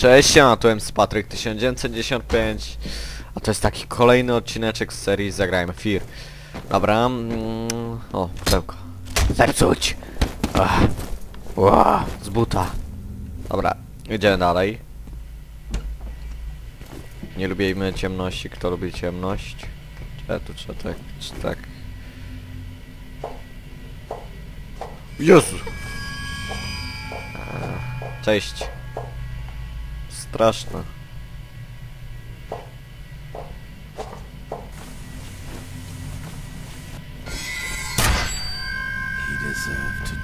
Cześć, ja tu MC Patryk 1995 A to jest taki kolejny odcineczek z serii Zagrajmy Fear Dobra, mm, o, pudełko. Zepsuć! Ach, ła, z buta. Dobra, idziemy dalej. Nie lubimy ciemności, kto lubi ciemność? Czy tu trzeba tak, czy tak? Jezu! Cześć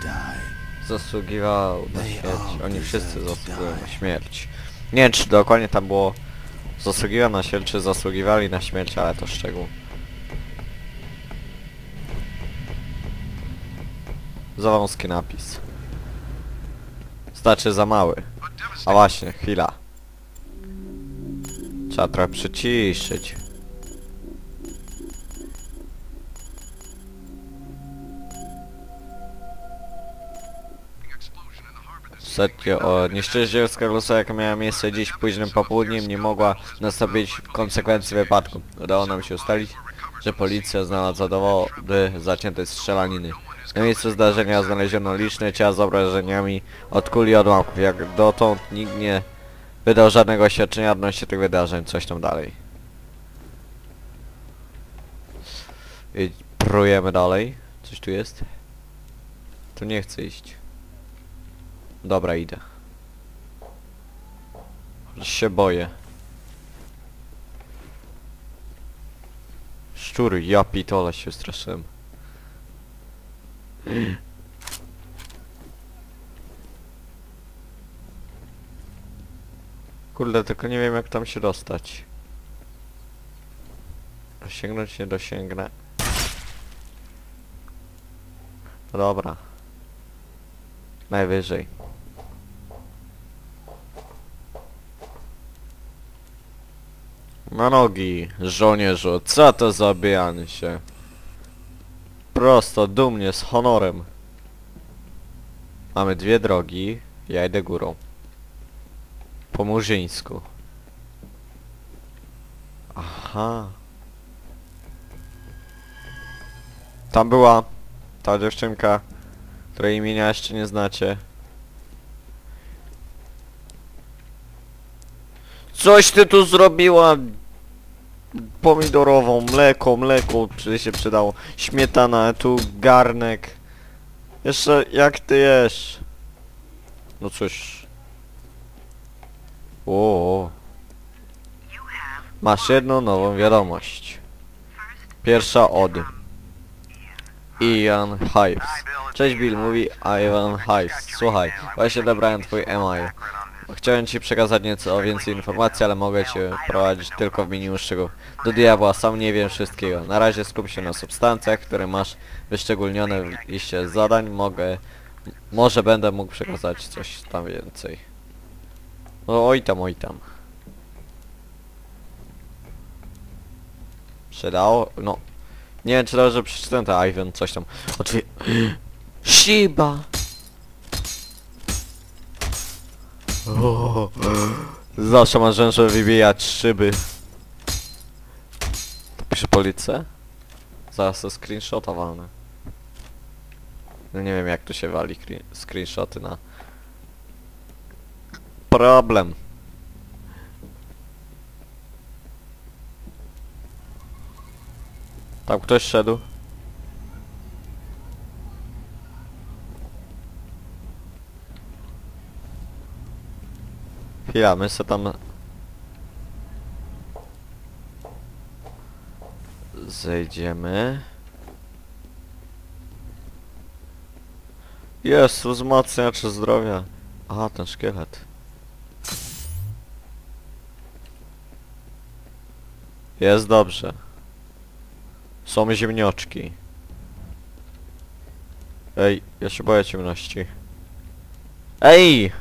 Die. Zasługiwał na śmierć. Oni wszyscy zasługują na śmierć. Nie wiem czy dokładnie tam było zasługiwał na śmierć, czy zasługiwali na śmierć, ale to szczegół. Za wąski napis. Znaczy za mały. A właśnie, chwila. Trzeba trochę przyciszyć. Setio o nieszczęście z Carlosa, jaka miała miejsce dziś późnym popołudniem, nie mogła nastąpić konsekwencji wypadku. Udało nam się ustalić, że policja znalazła dowody zaciętej strzelaniny. Na miejscu zdarzenia znaleziono liczne ciała z obrażeniami od kuli odłamków. Jak dotąd nikt nie wydał żadnego oświadczenia odnośnie tych wydarzeń. Coś tam dalej. I prujemy dalej. Coś tu jest? Tu nie chcę iść. Dobra, idę. Się boję. Szczury, ja pitole się straszyłem. Kurde, tylko nie wiem jak tam się dostać. Dosięgnąć nie dosięgnę. No Dobra. Najwyżej. Na nogi, żołnierzu, co to za bijanie się? Prosto, dumnie, z honorem. Mamy dwie drogi, ja idę górą. Po murzyńsku. Aha. Tam była ta dziewczynka, której imienia jeszcze nie znacie. Coś ty tu zrobiła! Pomidorową, mleko, mleko, czy się przydało. Śmietana, tu garnek. Jeszcze jak ty jesz? No cóż. O. Masz jedną nową wiadomość. Pierwsza od Ian Hives. Cześć Bill, mówi Ian Hives. Słuchaj, właśnie odebrałem twój e-mail. Chciałem ci przekazać nieco więcej informacji, ale mogę cię prowadzić tylko w minimum szczegółów. Do diabła, sam nie wiem wszystkiego. Na razie skup się na substancjach, które masz wyszczególnione w liście zadań. Mogę... Może będę mógł przekazać coś tam więcej. No oj tam, oj tam. Przydało? No. Nie wiem czy dobrze przeczytałem to Ivan, coś tam. Otwie... Shiba! O, zawsze ma rzęsze wybijać szyby. To pisze policję? Zaraz to screenshota walnę. No nie wiem jak tu się wali cre- screenshoty na... Problem. Tam ktoś szedł. Chwila, my se tam... Zejdziemy. Jest, wzmacniacz zdrowia. Aha, ten szkielet. Jest dobrze. Są ziemnioczki. Ej, ja się boję ciemności. Ej!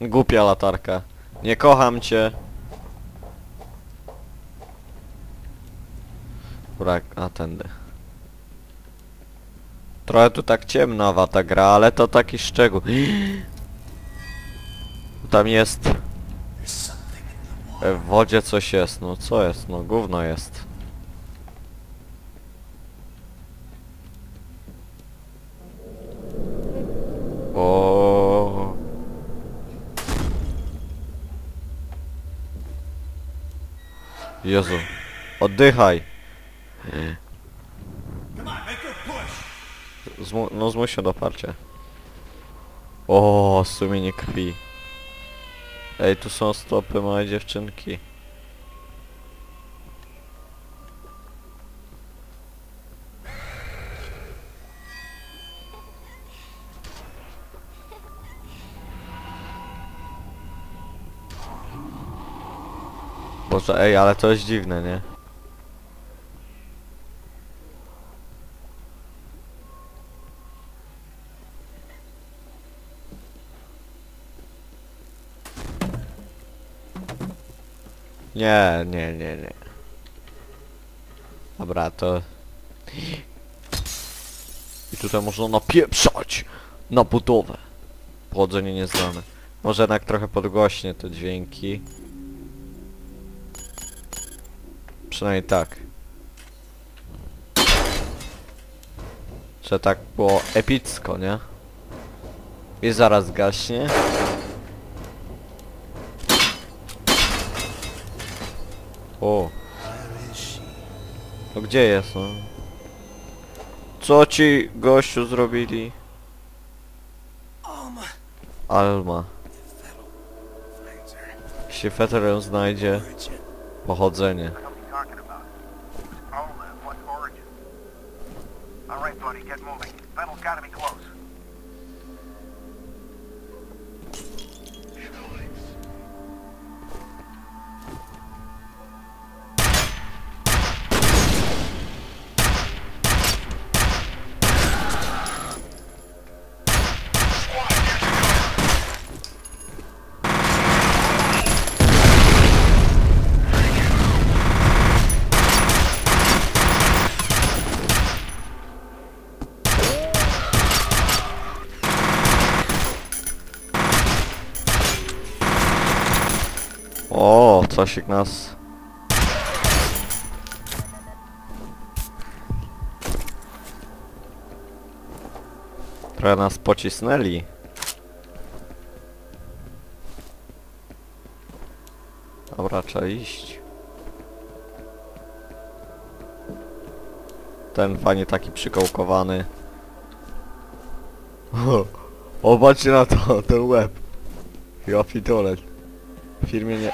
Głupia latarka. Nie kocham cię. Brak, a tędy. Trochę tu tak ciemnawa ta gra, ale to taki szczegół. Tam jest W wodzie coś jest, no co jest? No gówno jest. O. Jezu. Oddychaj. Zmu no zmuś się do parcia. O, sumienie krwi. Ej, tu są stopy małej dziewczynki. Boże, ej, ale to jest dziwne, nie? Nie, nie, nie, nie. Dobra, to... I tutaj można napieprzać na budowę. Pochodzenie nieznane. Może jednak trochę podgłośnie te dźwięki. Przynajmniej tak. Że tak było epicko, nie? I zaraz gaśnie. O, no gdzie jest, no? Co ci gościu zrobili? Alma. Jeśli Fetter znajdzie, pochodzenie. What are you talking about? Alma, what origin? All right, buddy, get moving. Battle's gotta be close. Cosik nas... Trochę nas pocisnęli. Dobra, trzeba iść. Ten fajnie taki przykołkowany. O, patrzcie na to, ten łeb. Ja pitole. W firmie nie...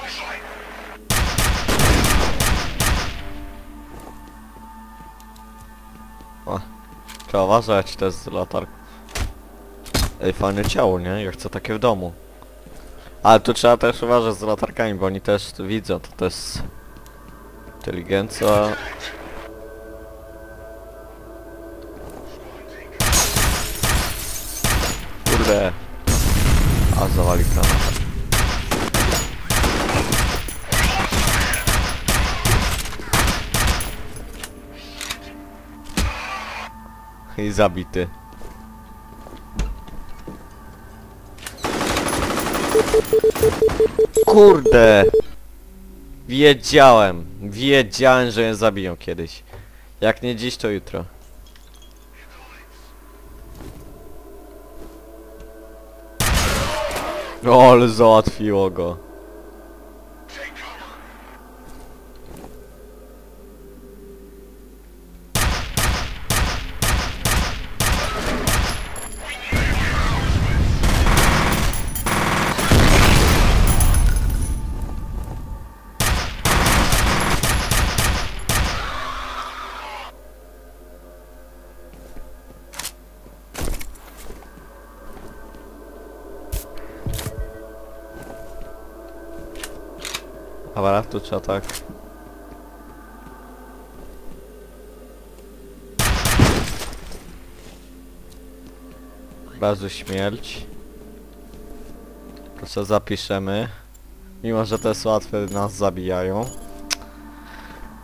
trzeba uważać, to jest latarka. Ej, fajne ciało, nie? Ja chcę takie w domu. Ale tu trzeba też uważać z latarkami, bo oni też widzą, to to jest... Inteligencja... Kurde. A zawali granat. I zabity. Kurde! Wiedziałem, wiedziałem, że mnie zabiją kiedyś. Jak nie dziś, to jutro. O, ale załatwiło go. Dobra, tu trzeba tak. Razu śmierć. Proszę zapiszemy. Mimo, że to jest łatwe, nas zabijają.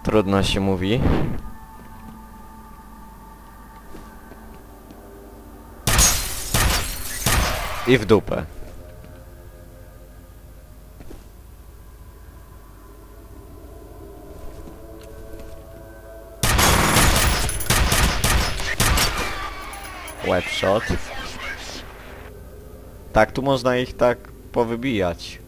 Trudno się mówi. I w dupę. Webshot. Tak, tu można ich tak powybijać.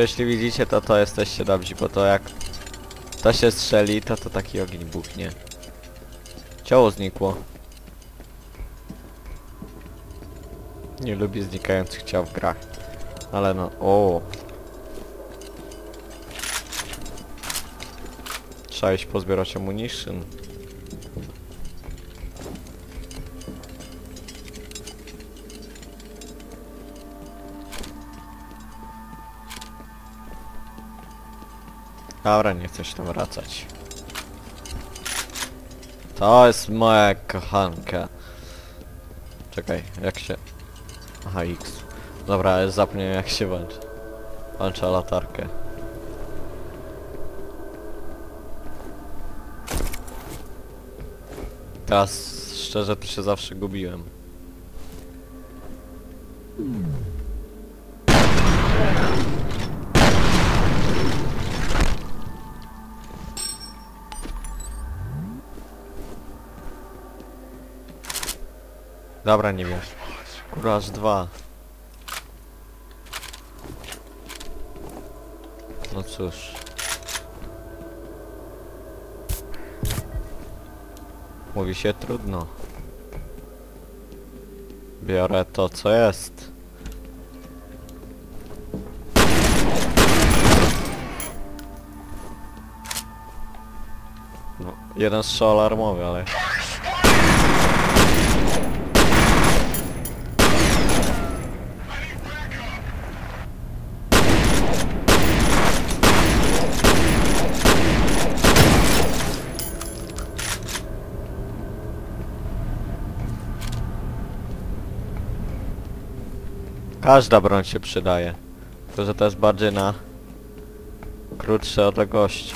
Jeśli widzicie to, to jesteście dobrzy, bo to jak to się strzeli, to to taki ogień buchnie. Ciało znikło. Nie lubię znikających ciał w grach. Ale no, o. Trzeba iść pozbierać ammunition. Dobra, nie chcę się tam wracać. To jest moja kochanka. Czekaj, jak się... Aha, X. Dobra, zapomniałem jak się włączy. Włącza latarkę. Teraz szczerze to się zawsze gubiłem. Dobra, nie. Kurwa, aż dwa. No cóż. Mówi się trudno. Biorę to, co jest. No, jeden strzał alarmowy, ale... Każda broń się przydaje. Tylko, że to jest bardziej na krótsze odległości.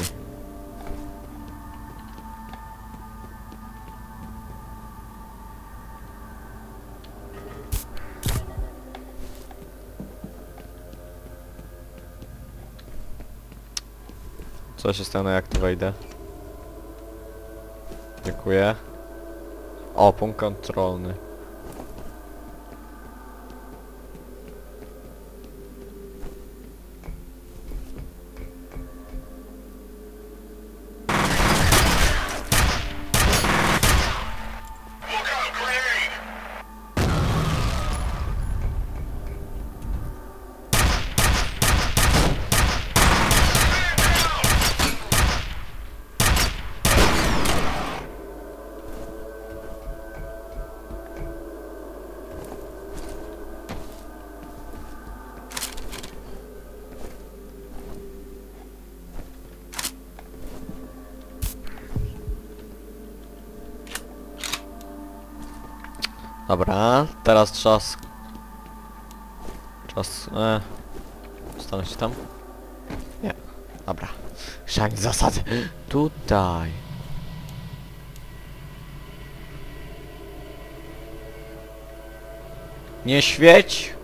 Co się stanie jak tu wejdę? Dziękuję. O, punkt kontrolny. Dobra, teraz czas... Czas... E, stanąć tam? Nie. Dobra. Szak zasady. Tutaj. Nie świeć!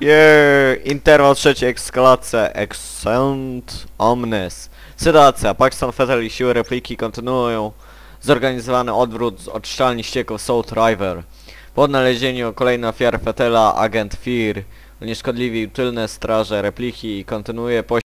Jeee, interwał trzeci, ekskalacja, excellent omnes. Sytuacja, Paxton, Fettel i siły repliki kontynuują zorganizowany odwrót z odszczalni ścieków Salt River. Po odnalezieniu kolejnej ofiary Fetela, agent Fear unieszkodliwił tylne straże repliki i kontynuuje